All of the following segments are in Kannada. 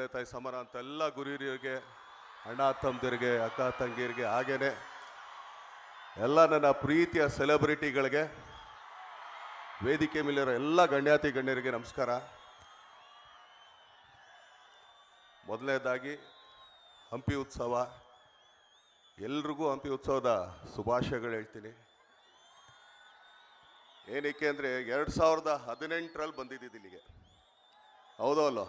ತಂದೆ ತಾಯಿ ಸಮಾನ ಅಂತ ಎಲ್ಲ ಗುರಿಯರಿಗೆ, ಅಣ್ಣ ತಮ್ಮದಿರಿಗೆ, ಅಕ್ಕ ತಂಗಿಯರಿಗೆ ಹಾಗೇನೆ ಎಲ್ಲ ನನ್ನ ಪ್ರೀತಿಯ ಸೆಲೆಬ್ರಿಟಿಗಳಿಗೆ, ವೇದಿಕೆ ಮೇಲಿರೋ ಎಲ್ಲ ಗಣ್ಯಾತಿ ಗಣ್ಯರಿಗೆ ನಮಸ್ಕಾರ. ಮೊದಲನೇದಾಗಿ ಹಂಪಿ ಉತ್ಸವ. ಎಲ್ರಿಗೂ ಹಂಪಿ ಉತ್ಸವದ ಶುಭಾಶಯಗಳು ಹೇಳ್ತೀನಿ. ಏನಕ್ಕೆ ಅಂದರೆ ಎರಡು ಸಾವಿರದ ಹದಿನೆಂಟರಲ್ಲಿ ಬಂದಿದ್ದಿದ್ದು ಇಲ್ಲಿಗೆ. ಹೌದೋ ಅಲ್ಲೋ?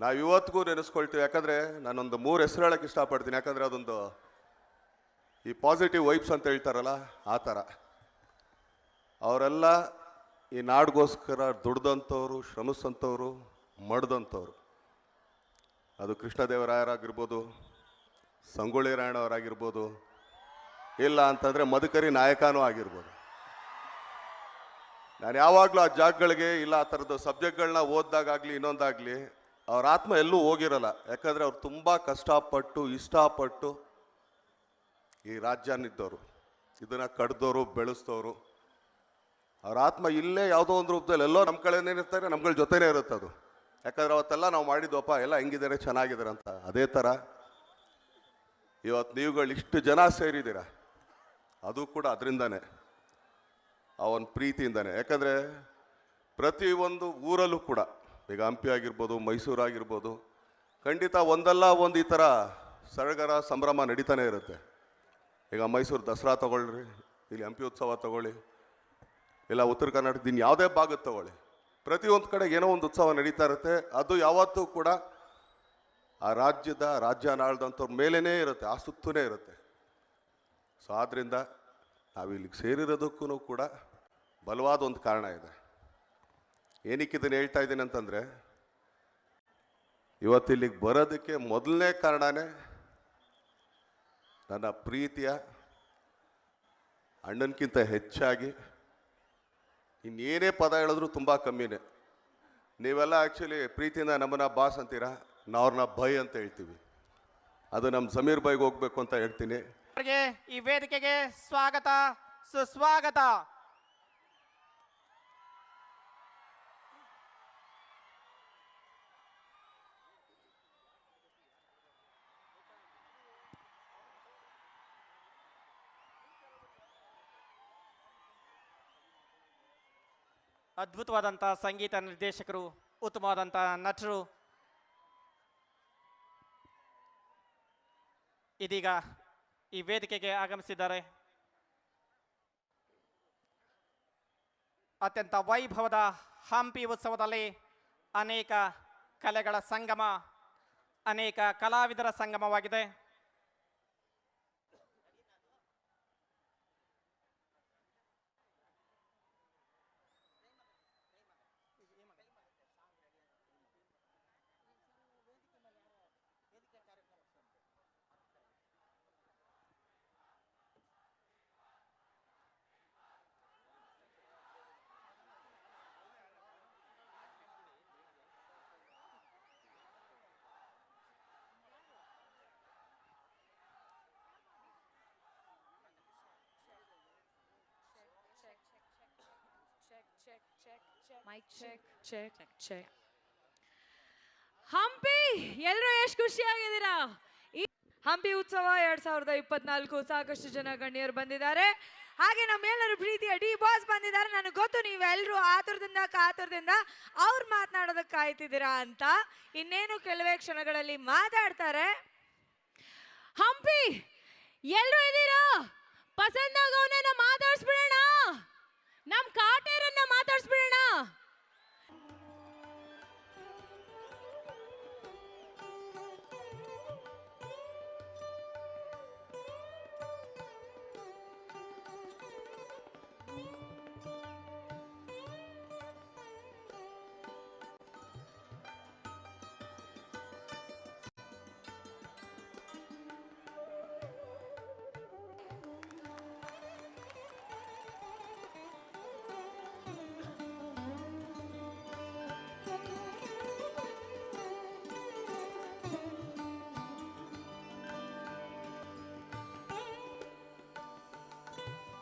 ನಾವು ಇವತ್ತಿಗೂ ನೆನೆಸ್ಕೊಳ್ತೀವಿ. ಯಾಕಂದರೆ ನಾನೊಂದು ಮೂರು ಹೆಸರು ಹೇಳಕ್ಕೆ ಇಷ್ಟಪಡ್ತೀನಿ. ಯಾಕಂದರೆ ಅದೊಂದು ಈ ಪಾಸಿಟಿವ್ ವೈಬ್ಸ್ ಅಂತ ಹೇಳ್ತಾರಲ್ಲ, ಆ ಥರ ಅವರೆಲ್ಲ ಈ ನಾಡಿಗೋಸ್ಕರ ದುಡ್ದಂಥವ್ರು ಶ್ರಮಿಸಂಥವ್ರು ಮಡ್ದಂಥವ್ರು. ಅದು ಕೃಷ್ಣದೇವರಾಯರಾಗಿರ್ಬೋದು, ಸಂಗೊಳ್ಳಿ ರಾಯಣ್ಣವರಾಗಿರ್ಬೋದು, ಇಲ್ಲ ಅಂತಂದರೆ ಮಧುಕರಿ ನಾಯಕನೂ ಆಗಿರ್ಬೋದು. ನಾನು ಯಾವಾಗಲೂ ಆ ಜಾಗಗಳಿಗೆ ಇಲ್ಲ ಆ ಥರದ್ದು ಸಬ್ಜೆಕ್ಟ್ಗಳನ್ನ ಓದಿದಾಗಲಿ ಇನ್ನೊಂದಾಗಲಿ ಅವ್ರ ಆತ್ಮ ಎಲ್ಲೂ ಹೋಗಿರಲ್ಲ. ಯಾಕಂದರೆ ಅವ್ರು ತುಂಬ ಕಷ್ಟಪಟ್ಟು, ಇಷ್ಟಪಟ್ಟು ಈ ರಾಜ್ಯನಿದ್ದವರು ಇದನ್ನು ಕಡ್ದವರು ಬೆಳೆಸ್ತವರು ಅವ್ರ ಆತ್ಮ ಇಲ್ಲೇ ಯಾವುದೋ ಒಂದು ರೂಪದಲ್ಲಿ ಎಲ್ಲೋ ನಮ್ಮ ಕಡೆನೇ ಇರ್ತಾರೆ, ನಮ್ಗಳ ಜೊತೆನೇ ಇರುತ್ತೆ ಅದು. ಯಾಕಂದ್ರೆ ಅವತ್ತೆಲ್ಲ ನಾವು ಮಾಡಿದ್ವಪ್ಪ, ಎಲ್ಲ ಹೆಂಗಿದ್ದಾರೆ, ಚೆನ್ನಾಗಿದ್ದಾರೆ ಅಂತ. ಅದೇ ಥರ ಇವತ್ತು ನೀವುಗಳು ಇಷ್ಟು ಜನ ಸೇರಿದ್ದೀರ? ಅದು ಕೂಡ ಅದರಿಂದನೇ. ಒಂದು ಪ್ರೀತಿಯಿಂದನೇ. ಯಾಕಂದರೆ ಪ್ರತಿಯೊಂದು ಊರಲ್ಲೂ ಕೂಡ ಈಗ ಹಂಪಿ ಆಗಿರ್ಬೋದು, ಮೈಸೂರು ಆಗಿರ್ಬೋದು, ಖಂಡಿತ ಒಂದಲ್ಲ ಒಂದು ಈ ಥರ ಸಡಗರ ಸಂಭ್ರಮ ನಡೀತಾನೆ ಇರುತ್ತೆ. ಈಗ ಮೈಸೂರು ದಸರಾ ತೊಗೊಳ್ರಿ, ಇಲ್ಲಿ ಹಂಪಿ ಉತ್ಸವ ತಗೊಳ್ಳಿ, ಇಲ್ಲ ಉತ್ತರ ಕರ್ನಾಟಕದ ಇನ್ನು ಯಾವುದೇ ಭಾಗ ತಗೊಳ್ಳಿ. ಪ್ರತಿಯೊಂದು ಕಡೆ ಏನೋ ಒಂದು ಉತ್ಸವ ನಡೀತಾ ಇರುತ್ತೆ, ಅದು ಯಾವತ್ತೂ ಕೂಡ ಆ ರಾಜ್ಯದ ರಾಜ್ಯ ನಾಳದಂಥವ್ರ ಮೇಲೇ ಇರುತ್ತೆ, ಆ ಸುತ್ತೂ ಇರುತ್ತೆ. ಸೊ ಆದ್ದರಿಂದ ನಾವು ಇಲ್ಲಿಗೆ ಸೇರಿರೋದಕ್ಕೂ ಕೂಡ ಬಲವಾದ ಒಂದು ಕಾರಣ ಇದೆ. ಏನಕ್ಕೆ ಇದನ್ನು ಹೇಳ್ತಾ ಇದ್ದೀನಿ ಅಂತಂದರೆ, ಇವತ್ತು ಇಲ್ಲಿಗೆ ಬರೋದಕ್ಕೆ ಮೊದಲನೇ ಕಾರಣನೇ ನನ್ನ ಪ್ರೀತಿಯ ಅಣ್ಣನಕ್ಕಿಂತ ಹೆಚ್ಚಾಗಿ ಇನ್ನೇನೇ ಪದ ಹೇಳಿದ್ರು ತುಂಬ ಕಮ್ಮಿನೇ. ನೀವೆಲ್ಲ ಆ್ಯಕ್ಚುಲಿ ಪ್ರೀತಿಯಿಂದ ನಮ್ಮನ್ನ ಬಾಸ್ ಅಂತೀರಾ? ನಾವು ಅವ್ರನ್ನ ಭಯ್ ಅಂತ ಹೇಳ್ತೀವಿ. ಅದು ನಮ್ಮ ಸಮೀರ್ ಬೈಗೆ ಹೋಗ್ಬೇಕು ಅಂತ ಹೇಳ್ತೀನಿ. ಈ ವೇದಿಕೆಗೆ ಸ್ವಾಗತ, ಸುಸ್ವಾಗತ. ಅದ್ಭುತವಾದಂಥ ಸಂಗೀತ ನಿರ್ದೇಶಕರು ಉತ್ತಮವಾದಂಥ ನಟರು. ಇದೀಗ ಈ ವೇದಿಕೆಗೆ ಆಗಮಿಸಿದ್ದಾರೆ. ಅತ್ಯಂತ ವೈಭವದ ಹಂಪಿ ಉತ್ಸವದಲ್ಲಿ ಅನೇಕ ಕಲೆಗಳ ಸಂಗಮ, ಅನೇಕ ಕಲಾವಿದರ ಸಂಗಮವಾಗಿದೆ. Mic check check check Hampi ಎಲ್ಲರೂ ಎಷ್ಟು ಖುಷಿಯಾಗಿದ್ದೀರಾ? ಈ ಹಂಪಿ ಉತ್ಸವ ಎರಡ್ ಸಾವಿರದ ಇಪ್ಪತ್ನಾಲ್ಕು ಸಾಕಷ್ಟು ಜನ ಗಣ್ಯರು ಬಂದಿದ್ದಾರೆ. ಹಾಗೆ ನಮ್ಮೆಲ್ಲರೂ ಪ್ರೀತಿಯ ಡಿ ಬಾಸ್ ಬಂದಿದ್ದಾರೆ. ನನಗೆ ಗೊತ್ತು ನೀವೆಲ್ಲರೂ ಆತುರದಿಂದ ಕಾತುರದಿಂದ ಅವ್ರು ಮಾತನಾಡೋದಕ್ಕೆ ಕಾಯ್ತಿದ್ದೀರಾ ಅಂತ. ಇನ್ನೇನು ಕೆಲವೇ ಕ್ಷಣಗಳಲ್ಲಿ ಮಾತಾಡ್ತಾರೆ. ಹಂಪಿ ಎಲ್ಲರೂ ಇದ್ದೀರಾ ಪಸಂದ್ ನಮ್ಮ